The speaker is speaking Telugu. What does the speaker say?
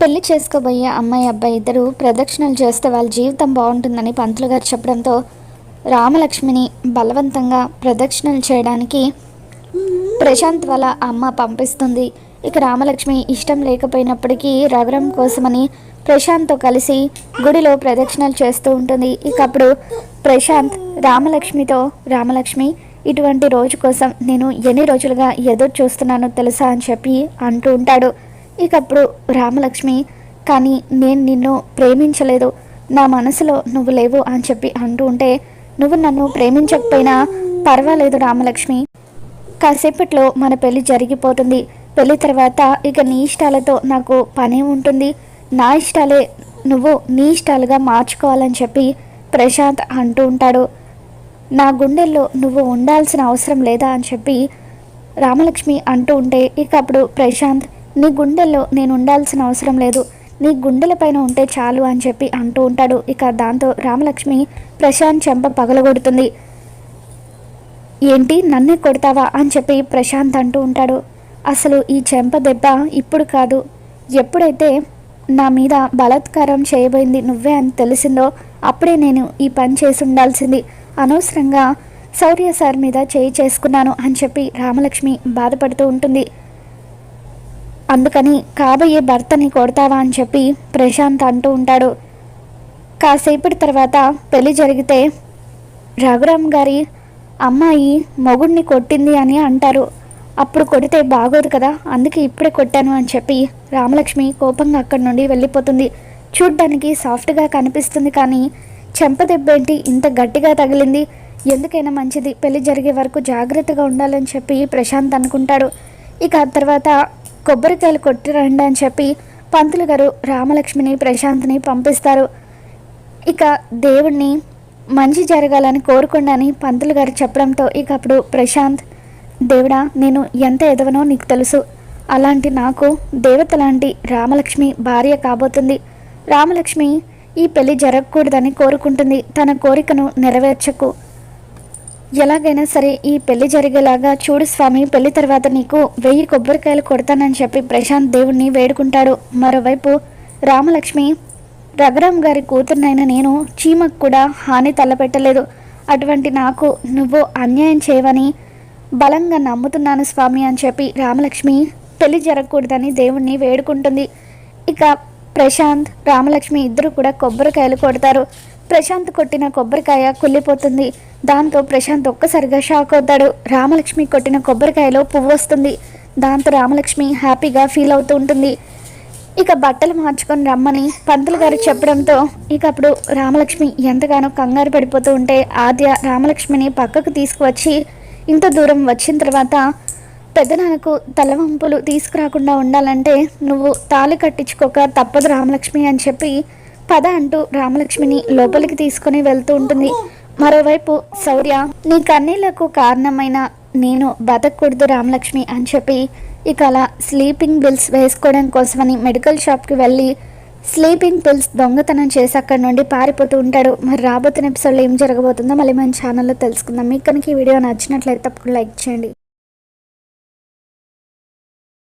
పెళ్ళి చేసుకోబోయే అమ్మాయి అబ్బాయి ఇద్దరు ప్రదక్షిణలు చేస్తే వాళ్ళ జీవితం బాగుంటుందని పంతులు గారు చెప్పడంతో రామలక్ష్మిని బలవంతంగా ప్రదక్షిణలు చేయడానికి ప్రశాంత్ వాళ్ళ అమ్మ పంపిస్తుంది. ఇక రామలక్ష్మి ఇష్టం లేకపోయినప్పటికీ రఘురం కోసమని ప్రశాంత్తో కలిసి గుడిలో ప్రదక్షిణలు చేస్తూ ఉంటుంది. ఇక అప్పుడు ప్రశాంత్ రామలక్ష్మితో రామలక్ష్మి ఇటువంటి రోజు కోసం నేను ఎన్ని రోజులుగా ఎదురు చూస్తున్నానో తెలుసా? అని చెప్పి అంటూ ఉంటాడు. ఇక అప్పుడు రామలక్ష్మి కానీ నేను నిన్ను ప్రేమించలేదు. నా మనసులో నువ్వు లేవు అని చెప్పి అంటూ ఉంటే నువ్వు నన్ను ప్రేమించకపోయినా పర్వాలేదు రామలక్ష్మి. కాసేపట్లో మన పెళ్ళి జరిగిపోతుంది. పెళ్ళి తర్వాత ఇక నీ ఇష్టాలతో నాకు పనే ఉంటుంది. నా ఇష్టాలే నువ్వు నీ ఇష్టాలుగా మార్చుకోవాలని చెప్పి ప్రశాంత్ అంటూ ఉంటాడు. నా గుండెల్లో నువ్వు ఉండాల్సిన అవసరం లేదా అని చెప్పి రామలక్ష్మి అంటూ ఉంటే ఇక అప్పుడు ప్రశాంత్ నీ గుండెల్లో నేను ఉండాల్సిన అవసరం లేదు. నీ గుండెల పైన ఉంటే చాలు అని చెప్పి అంటూ ఉంటాడు. ఇక దాంతో రామలక్ష్మి ప్రశాంత్ చెంప పగలగొడుతుంది. ఏంటి? నన్నే కొడతావా? అని చెప్పి ప్రశాంత్ అంటూ ఉంటాడు. అసలు ఈ చెంప దెబ్బ ఇప్పుడు కాదు. ఎప్పుడైతే నా మీద బలాత్కారం చేయబోయింది నువ్వే అని తెలిసిందో అప్పుడే నేను ఈ పని చేసి ఉండాల్సింది. అనవసరంగా శౌర్య సార్ మీద చేయి చేసుకున్నాను అని చెప్పి రామలక్ష్మి బాధపడుతూ ఉంటుంది. అందుకని కాబోయే భర్తని కొడతావా అని చెప్పి ప్రశాంత్ అంటూ ఉంటాడు. కాసేపటి తర్వాత పెళ్ళి జరిగితే రఘురామ్ గారి అమ్మాయి మొగుడిని కొట్టింది అని అంటారు. అప్పుడు కొడితే బాగోదు కదా అందుకే ఇప్పుడే కొట్టాను అని చెప్పి రామలక్ష్మి కోపంగా అక్కడి నుండి వెళ్ళిపోతుంది. చూడ్డానికి సాఫ్ట్గా కనిపిస్తుంది కానీ చెంపదెబ్బేంటి ఇంత గట్టిగా తగిలింది? ఎందుకైనా మంచిది పెళ్ళి జరిగే వరకు జాగ్రత్తగా ఉండాలని చెప్పి ప్రశాంత్ అనుకుంటాడు. ఇక తర్వాత కొబ్బరికాయలు కొట్టిరండి అని చెప్పి పంతులు గారు రామలక్ష్మిని ప్రశాంత్ని పంపిస్తారు. ఇక దేవుణ్ణి మంచి జరగాలని కోరుకుండాని పంతులు గారు చెప్పడంతో ఇక అప్పుడు ప్రశాంత్ దేవుడా నేను ఎంత ఎదవనో నీకు తెలుసు. అలాంటి నాకు దేవత లాంటి రామలక్ష్మి భార్య కాబోతుంది. రామలక్ష్మి ఈ పెళ్ళి జరగకూడదని కోరుకుంటుంది. తన కోరికను నెరవేర్చకు. ఎలాగైనా సరే ఈ పెళ్ళి జరిగేలాగా చూడు స్వామి పెళ్ళి తర్వాత నీకు వెయ్యి కొబ్బరికాయలు కొడతానని చెప్పి ప్రశాంత్ దేవుణ్ణి వేడుకుంటాడు. మరోవైపు రామలక్ష్మి రఘురామ్ గారి కూతురునైన నేను చీమకు కూడా హాని తలపెట్టలేదు. అటువంటి నాకు నువ్వు అన్యాయం చేయవని బలంగా నమ్ముతున్నాను స్వామి అని చెప్పి రామలక్ష్మి పెళ్ళి జరగకూడదని దేవుణ్ణి వేడుకుంటుంది. ఇక ప్రశాంత్ రామలక్ష్మి ఇద్దరు కూడా కొబ్బరికాయలు కొడతారు. ప్రశాంత్ కొట్టిన కొబ్బరికాయ కుళ్ళిపోతుంది. దాంతో ప్రశాంత్ ఒక్కసారిగా షాక్ అవుతాడు. రామలక్ష్మి కొట్టిన కొబ్బరికాయలో పువ్వు వస్తుంది. దాంతో రామలక్ష్మి హ్యాపీగా ఫీల్ అవుతూ ఉంటుంది. ఇక బట్టలు మార్చుకొని రమ్మని పంతులు గారు చెప్పడంతో ఇక అప్పుడు రామలక్ష్మి ఎంతగానో కంగారు పడిపోతూ ఉంటే ఆద్య రామలక్ష్మిని పక్కకు తీసుకువచ్చి ఇంత దూరం వచ్చిన తర్వాత పెద్దనాన్నకు తలవంపులు తీసుకురాకుండా ఉండాలంటే నువ్వు తాళి కట్టించుకోక తప్పదు రామలక్ష్మి అని చెప్పి పద అంటూ రామలక్ష్మిని లోపలికి తీసుకొని వెళ్తూ ఉంటుంది. మరోవైపు శౌర్య నీ కన్నీళ్ళకు కారణమైన నేను బతకూడదు రామలక్ష్మి అని చెప్పి ఇక అలా స్లీపింగ్ బిల్స్ వేసుకోవడం కోసమని మెడికల్ షాప్కి వెళ్ళి స్లీపింగ్ పిల్స్ దొంగతనం చేసి అక్కడ నుండి పారిపోతూ ఉంటాడు. మరి రాబోతున్న ఎపిసోడ్లో ఏం జరగబోతుందో మళ్ళీ మన ఛానల్లో తెలుసుకుందాం. మీకు కనుక ఈ వీడియో నచ్చినట్లయితే తప్పకుండా లైక్ చేయండి.